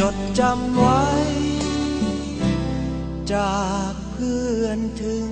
จดจำไว้ จากเพื่อนถึง